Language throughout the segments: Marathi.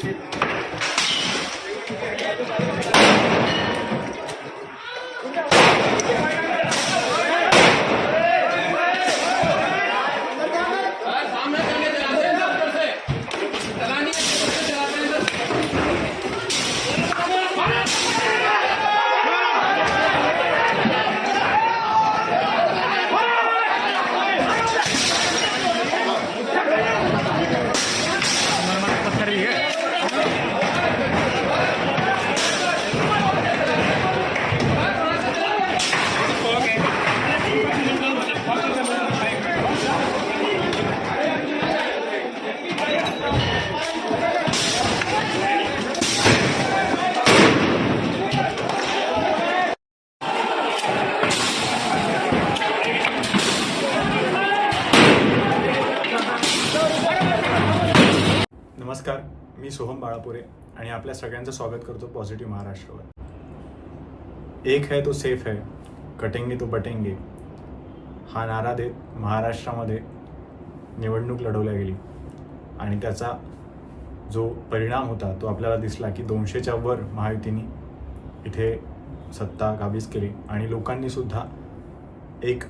सामने आपल्या सगळ्यांचं स्वागत करतो पॉझिटिव्ह महाराष्ट्रावर. एक है तो सेफ है कटेंगे तो बटेंगे. हा नारा देत महाराष्ट्रामध्ये निवडणूक लढवल्या गेली. आणि त्याचा जो परिणाम होता तो आपल्याला दिसला की दोनशेच्या वर महायुतीने इथे सत्ता काबीज केली. आणि लोकांनीसुद्धा एक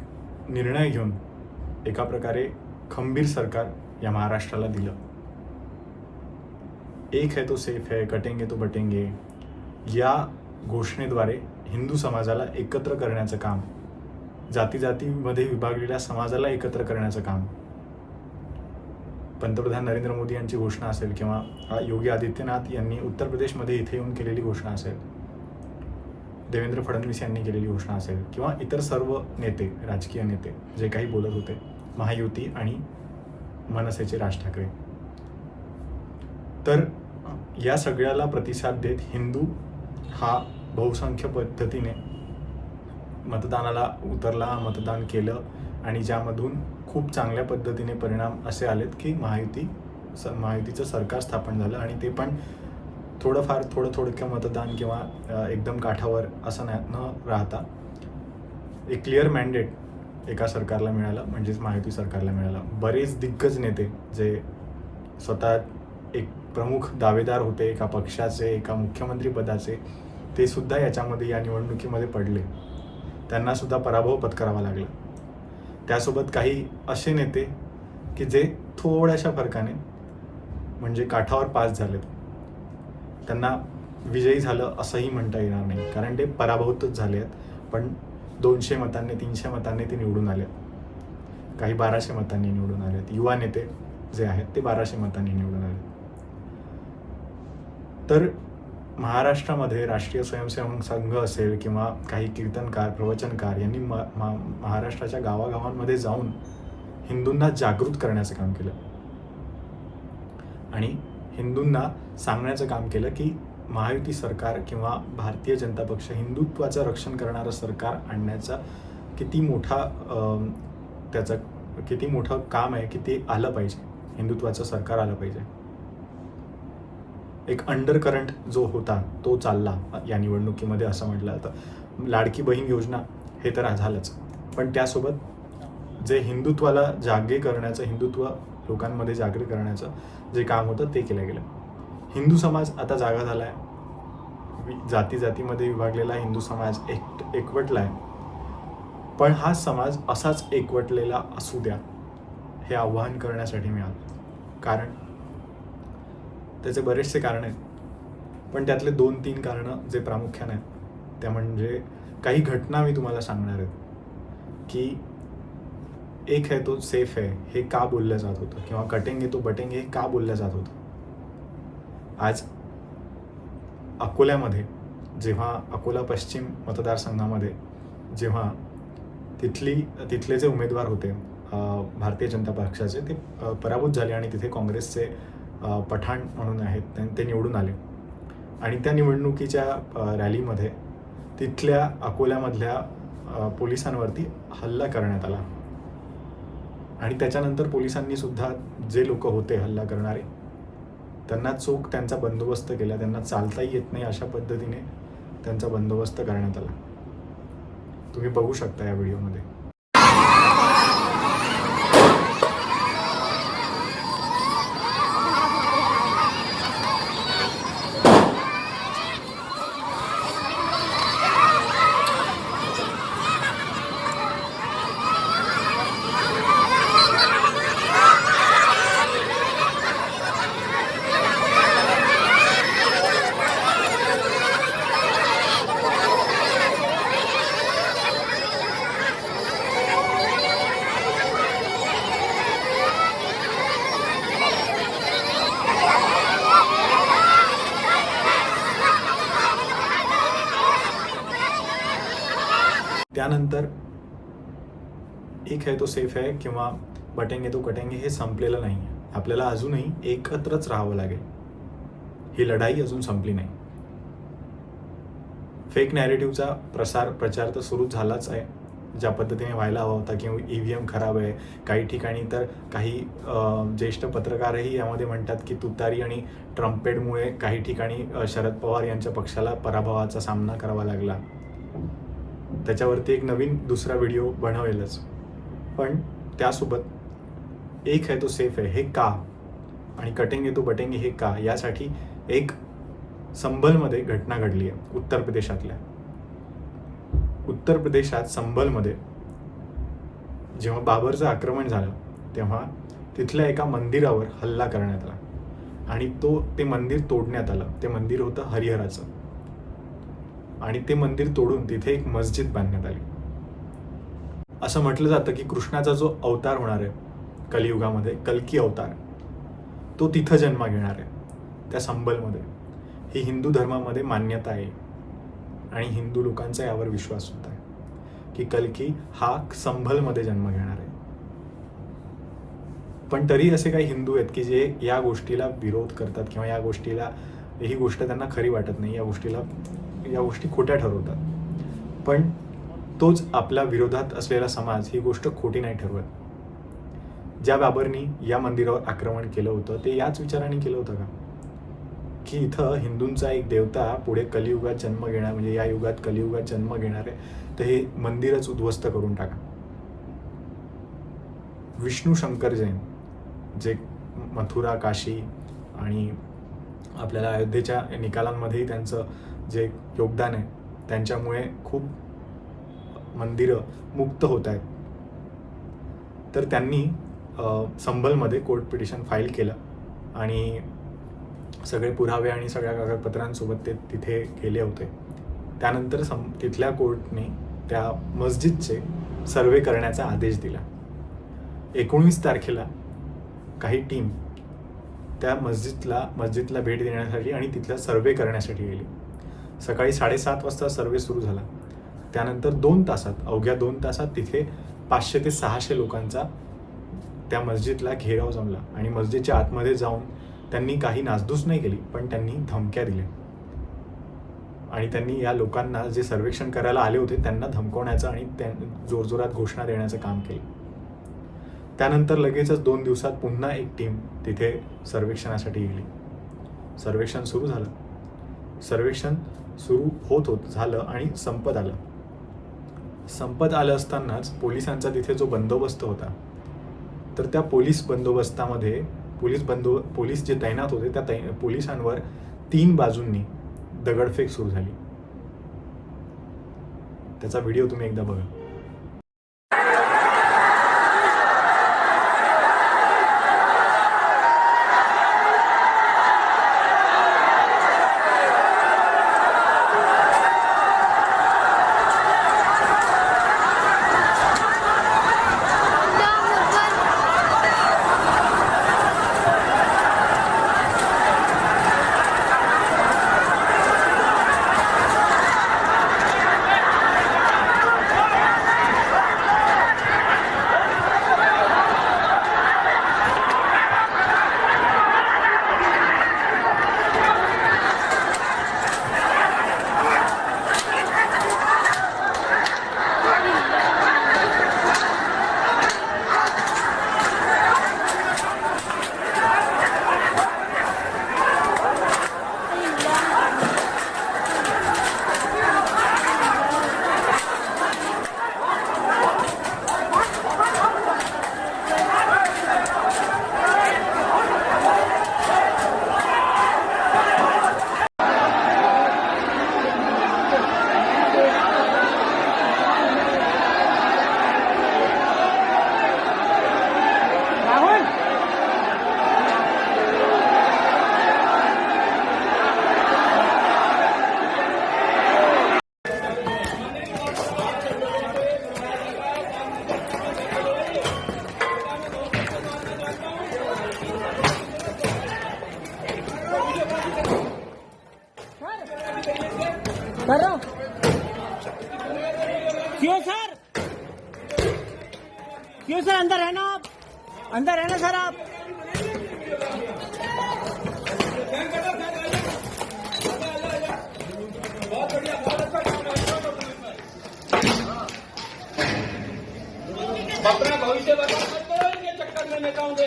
निर्णय घेऊन एका प्रकारे खंबीर सरकार या महाराष्ट्राला दिलं. एक है तो सेफ है कटेंगे तो बटेंगे. या घोषणेद्वारे हिंदू समाजाला एकत्र करण्याचं काम जाती जातीमध्ये विभागलेल्या समाजाला एकत्र करण्याचं काम. पंतप्रधान नरेंद्र मोदी यांची घोषणा असेल किंवा योगी आदित्यनाथ यांनी उत्तर प्रदेशमध्ये इथे येऊन केलेली घोषणा असेल. देवेंद्र फडणवीस यांनी केलेली घोषणा असेल किंवा इतर सर्व नेते राजकीय नेते जे काही बोलत होते महायुती आणि मनसेचे राज ठाकरे. तर या सगळ्याला प्रतिसाद देत हिंदू हा बहुसंख्य पद्धतीने मतदानाला उतरला मतदान केलं आणि ज्यामधून खूप चांगल्या पद्धतीने परिणाम असे आलेत की महायुती स महायुतीचं सरकार स्थापन झालं आणि ते पण थोडंफार थोडं थोडक्या मतदान किंवा एकदम काठावर असं नाही न राहता एक क्लिअर मॅन्डेट एका सरकारला मिळालं म्हणजेच महायुती सरकारला मिळालं. बरेच दिग्गज नेते जे स्वतः एक प्रमुख दावेदार होते एका पक्षाचे एका मुख्यमंत्रीपदाचे ते सुद्धा याच्यामध्ये या निवडणुकीमध्ये पडले. त्यांना सुद्धा पराभव पत्करावा लागला. त्यासोबत काही असे नेते की जे थोड्याशा फरकाने म्हणजे काठावर पास झालेत. त्यांना विजयी झालं असंही म्हणता येणार नाही. कारण ते पराभूतच झाले आहेत. पण दोनशे मतांनी तीनशे मतांनी ते निवडून आले काही बाराशे मतांनी निवडून आलेत युवा नेते जे आहेत ते बाराशे मतांनी निवडून आले तर महाराष्ट्रामध्ये राष्ट्रीय स्वयंसेवक संघ असेल किंवा काही कीर्तनकार प्रवचनकार यांनी म मा- महाराष्ट्राच्या गावागावांमध्ये जाऊन हिंदूंना जागृत करण्याचं काम केलं. आणि हिंदूंना सांगण्याचं काम केलं की महायुती सरकार किंवा भारतीय जनता पक्ष हिंदुत्वाचं रक्षण करणारं सरकार आणण्याचा किती मोठा त्याचं किती मोठं काम आहे किती आलं पाहिजे. हिंदुत्वाचं सरकार आलं पाहिजे. एक अंडर करंट जो होता तो चालला या निवडणुकीमध्ये असं म्हटलं जातं. लाडकी बहीण योजना हे तर झालंच. पण त्यासोबत जे हिंदुत्वाला जागे करण्याचं हिंदुत्व लोकांमध्ये जागृत करण्याचं जे काम होतं ते केलं गेलं. हिंदू समाज आता जागा झाला आहे जाती जातीमध्ये विभागलेला हिंदू समाज एक एकवटला आहे पण हा समाज असाच एकवटलेला असू द्या हे आव्हान करण्यासाठी मी आलो कारण त्याचे बरेचसे कारण आहेत. पण त्यातले दोन तीन कारणं जे प्रामुख्याने आहेत त्या म्हणजे काही घटना मी तुम्हाला सांगणार आहेत. की एक है तो सेफ आहे हे का बोललं जात होतं? किंवा कटेंगे तो बटेंगे हे का बोललं जात होतं? आज अकोल्यामध्ये जेव्हा अकोला पश्चिम मतदारसंघामध्ये जेव्हा तिथली तिथले जे उमेदवार होते भारतीय जनता पक्षाचे ते पराभूत झाले आणि तिथे काँग्रेसचे पठाण म्हणून आहेत ते- ते निवडून आले. आणि त्या निवडणुकीच्या रॅलीमध्ये तिथल्या अकोल्यामधल्या पोलिसांवरती हल्ला करण्यात आला. आणि त्याच्यानंतर पोलिसांनी सुद्धा जे लोक होते हल्ला करणारे त्यांना चोख त्यांचा बंदोबस्त केला. त्यांना चालताही येत नाही अशा पद्धतीने त्यांचा बंदोबस्त करण्यात आला. तुम्ही बघू शकता या व्हिडिओमध्ये. त्यानंतर एक आहे तो सेफ आहे किंवा बटेंगे तो कटेंगे हे संपलेलं नाही आहे आपल्याला अजूनही एकत्रच राहावं लागेल. ही लढाई अजून संपली नाही. फेक नॅरेटिव्हचा प्रसार प्रचार तर सुरू झालाच आहे. ज्या पद्धतीने व्हायला हवा होता किंवा ई व्ही एम खराब आहे काही ठिकाणी तर काही ज्येष्ठ पत्रकारही यामध्ये म्हणतात की तुतारी आणि ट्रम्पेडमुळे काही ठिकाणी शरद पवार यांच्या पक्षाला पराभवाचा सामना करावा लागला. त्याच्यावरती एक नवीन दुसरा व्हिडिओ बनवेलच. पण त्यासोबत एक आहे तो सेफ आहे हे का? आणि कटेंगे तो बटेंगे हे का? यासाठी एक संभलमध्ये घटना घडली आहे उत्तर प्रदेशातल्या. उत्तर प्रदेशात संभलमध्ये जेव्हा बाबरचं आक्रमण झालं तेव्हा तिथल्या एका मंदिरावर हल्ला करण्यात आला. आणि तो ते मंदिर तोडण्यात आलं. ते मंदिर होतं हरिहराचं. आणि ते मंदिर तोडून तिथे एक मस्जिद बांधण्यात आली. असं म्हटलं जातं की कृष्णाचा जो अवतार होणार आहे कलियुगामध्ये कल्की अवतार तो तिथं जन्म घेणार आहे त्या संबलमध्ये. ही हिंदू धर्मामध्ये मान्यता आहे. आणि हिंदू लोकांचा यावर विश्वास सुद्धा आहे की कल्की हा संभलमध्ये जन्म घेणार आहे. पण तरी असे काही हिंदू आहेत की जे या गोष्टीला विरोध करतात किंवा या गोष्टीला ही गोष्ट त्यांना खरी वाटत नाही या गोष्टीला या गोष्टी खोट्या ठरवतात. पण तोच आपल्या विरोधात असलेला समाज ही गोष्ट खोटी नाही ठरवत. ज्या बाबरनी या मंदिरावर आक्रमण केलं होतं ते याच विचाराने केलं होतं का? की इथं हिंदूंचा एक देवता पुढे कलियुगात जन्म घेणार म्हणजे या युगात कलियुगात जन्म घेणार आहे तर हे मंदिरच उद्ध्वस्त करून टाका. विष्णू शंकर जैन जे मथुरा काशी आणि आपल्याला अयोध्येच्या निकालांमध्येही त्यांचं जे योगदान आहे त्यांच्यामुळे खूप मंदिरं मुक्त होत आहेत. तर त्यांनी संबलमध्ये संभलमध्ये कोर्ट पिटिशन फाईल केलं आणि सगळे पुरावे आणि सगळ्या कागदपत्रांसोबत ते तिथे गेले होते. त्यानंतर सं तिथल्या कोर्टने त्या मस्जिदचे सर्वे करण्याचा आदेश दिला. एकोणीस तारखेला काही टीम त्या मस्जिदला मस्जिदला भेट देण्यासाठी आणि तिथला सर्वे करण्यासाठी गेली. सकाळी साडेसात वाजता सर्वे सुरू झाला. त्यानंतर दोन तासात अवघ्या दोन तासात तिथे पाचशे ते सहाशे लोकांचा त्या मस्जिदला घेराव जमला आणि मस्जिदच्या आतमध्ये जाऊन त्यांनी काही नासधूस नाही केली पण त्यांनी धमक्या दिल्या. आणि त्यांनी या लोकांना जे सर्वेक्षण करायला आले होते त्यांना धमकवण्याचं आणि त्या जोरजोरात घोषणा देण्याचं काम केलं. त्यानंतर लगेचच दोन दिवसात पुन्हा एक टीम तिथे सर्वेक्षणासाठी गेली. सर्वेक्षण सुरू झालं. सर्वेक्षण सुरू होत होत झालं आणि संपत आलं. संपत आलं असतानाच पोलिसांचा तिथे जो बंदोबस्त होता तर त्या पोलीस बंदोबस्तामध्ये पोलीस बंदो पोलीस जे तैनात होते त्या तै पोलिसांवर तीन बाजूंनी दगडफेक सुरू झाली. त्याचा व्हिडिओ तुम्ही एकदा बघा. अपना भविष्य बर्बाद मत करो इनके चक्कर में नेताओं के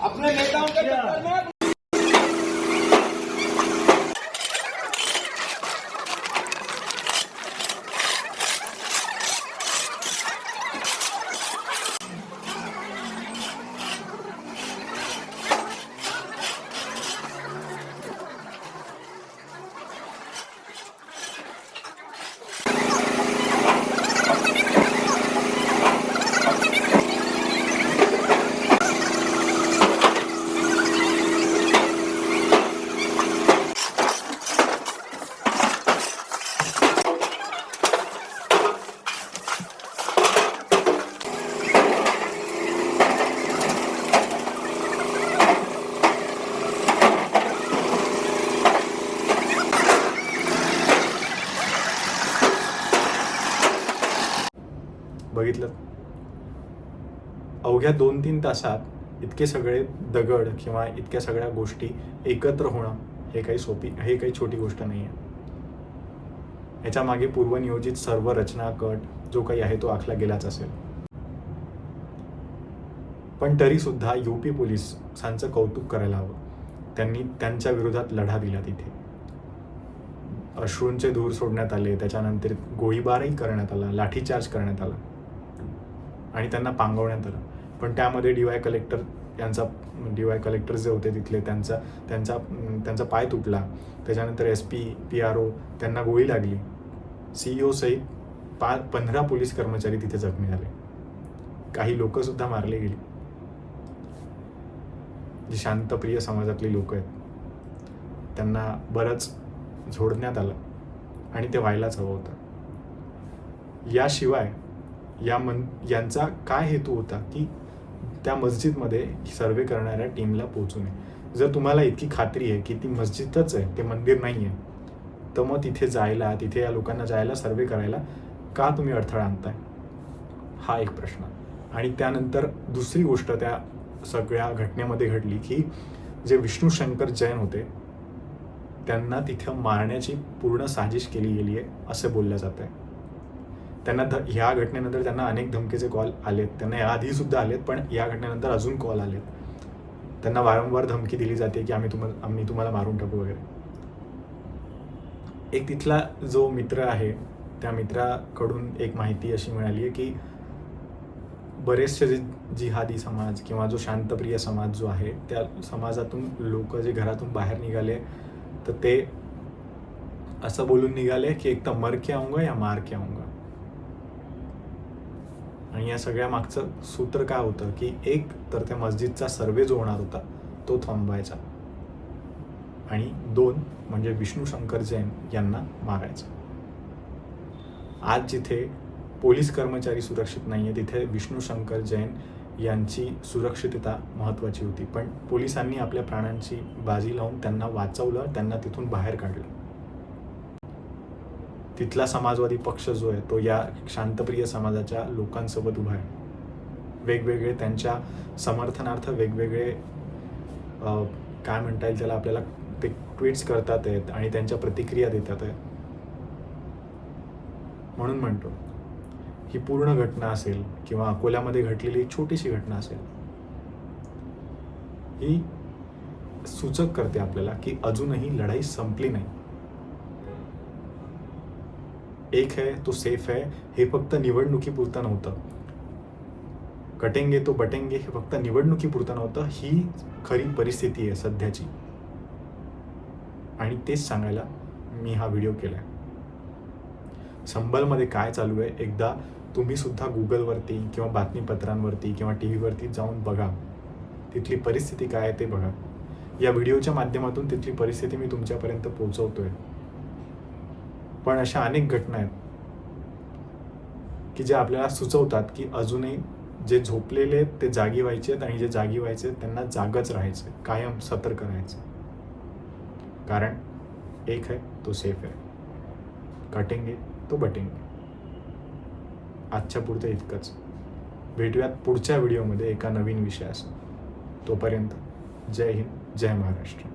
अपने नेताओं के चक्कर में बघितलं. अवघ्या दोन तीन तासात इतके सगळे दगड किंवा इतक्या सगळ्या गोष्टी एकत्र होणं हे काही सोपी हे काही छोटी गोष्ट नाही आहे याच्या मागे पूर्वनियोजित सर्व रचना कट जो काही आहे तो आखला गेलाच असेल. पण तरी सुद्धा पी पोलिसांचं कौतुक करायला हवं. त्यांनी त्यांच्या विरोधात लढा दिला तिथे. अश्रूंचे धूर सोडण्यात आले त्याच्यानंतर गोळीबारही करण्यात आला लाठीचार्ज करण्यात आला. आणि त्यांना पांगवण्यात आलं. पण त्यामध्ये डी वाय कलेक्टर यांचा डी वाय कलेक्टर जे होते तिथले त्यांचा त्यांचा त्यांचा पाय तुटला. त्याच्यानंतर S P P R O त्यांना गोळी लागली. सीईओ सहित पा पंधरा पोलीस कर्मचारी तिथे जखमी झाले. काही लोकंसुद्धा मारले गेली. जी शांतप्रिय समाजातली लोक आहेत त्यांना बरंच झोडण्यात आलं आणि ते व्हायलाच हवं होतं. याशिवाय या मन यांचा काय हेतू होता की त्या मस्जिदमध्ये सर्वे करणाऱ्या टीमला पोहोचू नये. जर तुम्हाला इतकी खात्री आहे की ती मस्जिदच आहे ते मंदिर नाही आहे तर मग तिथे जायला तिथे या लोकांना जायला सर्वे करायला का तुम्ही अडथळा आणताय? हा एक प्रश्न. आणि त्यानंतर दुसरी गोष्ट त्या सगळ्या घटनेमध्ये घडली की जे विष्णू शंकर जैन होते त्यांना तिथं मारण्याची पूर्ण साजिश केली गेली आहे असं बोललं जात आहे त्यांना ध ह्या घटनेनंतर त्यांना अनेक धमकीचे कॉल आलेत. त्यांना याआधी सुद्धा आलेत पण या घटनेनंतर अजून कॉल आलेत. त्यांना वारंवार धमकी दिली जाते की आम्ही तुम्हाला आम्ही तुम्हाला मारून टाकू वगैरे. एक तिथला जो मित्र आहे त्या मित्राकडून एक माहिती अशी मिळाली आहे की बरेचसे जे जिहादी समाज किंवा जो शांतप्रिय समाज जो आहे त्या समाजातून लोक जे घरातून बाहेर निघाले तर ते असं बोलून निघाले की एक तर मर के आऊंगा या मार के आऊंगा आणि या सगळ्या मागचं सूत्र काय होतं की एक तर त्या मस्जिदचा सर्वे जो होणार होता तो थांबवायचा. आणि दोन म्हणजे विष्णू शंकर जैन यांना मारायचं. आज जिथे पोलीस कर्मचारी सुरक्षित नाही आहे तिथे विष्णू शंकर जैन यांची सुरक्षितता महत्त्वाची होती. पण पोलिसांनी आपल्या प्राणांची बाजी लावून त्यांना वाचवलं त्यांना तिथून बाहेर काढलं. तिथला समाजवादी पक्ष जो आहे तो या शांतप्रिय समाजाच्या लोकांसोबत उभा आहे. वेगवेगळे त्यांच्या समर्थनार्थ वेगवेगळे काय म्हणता येईल त्याला आपल्याला ते ट्विट्स करतात आहेत आणि त्यांच्या प्रतिक्रिया देतात आहेत. म्हणून म्हणतो ही पूर्ण घटना असेल किंवा अकोल्यामध्ये घडलेली छोटीशी घटना असेल ही सूचक करते आपल्याला की अजूनही लढाई संपली नाही. एक है तो सेफ है. हे फक्त निवडणुकीपुरतं नव्हतं. कटेंगे तो बटेंगे हे फक्त निवडणुकीपुरतं नव्हतं. ही खरी परिस्थिती आहे सध्याची. आणि तेच सांगायला मी हा व्हिडिओ केलाय. संबलमध्ये काय चालू आहे? एकदा तुम्ही सुद्धा गुगलवरती किंवा बातमीपत्रांवरती किंवा टी व्हीवरती जाऊन बघा. तिथली परिस्थिती काय आहे ते बघा. या व्हिडिओच्या माध्यमातून तिथली परिस्थिती मी तुमच्यापर्यंत पोहोचवतो आहे पण अशा अनेक घटना आहेत की ज्या आपल्याला सुचवतात की अजूनही जे झोपलेले आहेत ते जागी व्हायचे आहेत आणि जे जागी व्हायचे आहेत, त्यांना जागच राहायचं कायम सतर्क राहायचं कारण एक आहे तो सेफ आहे. काटेंगे तो बटेंगे आजच्या पुरतं इतकंच. भेटूयात पुढच्या व्हिडिओमध्ये एका नवीन विषयासह तोपर्यंत जय हिंद जय महाराष्ट्र.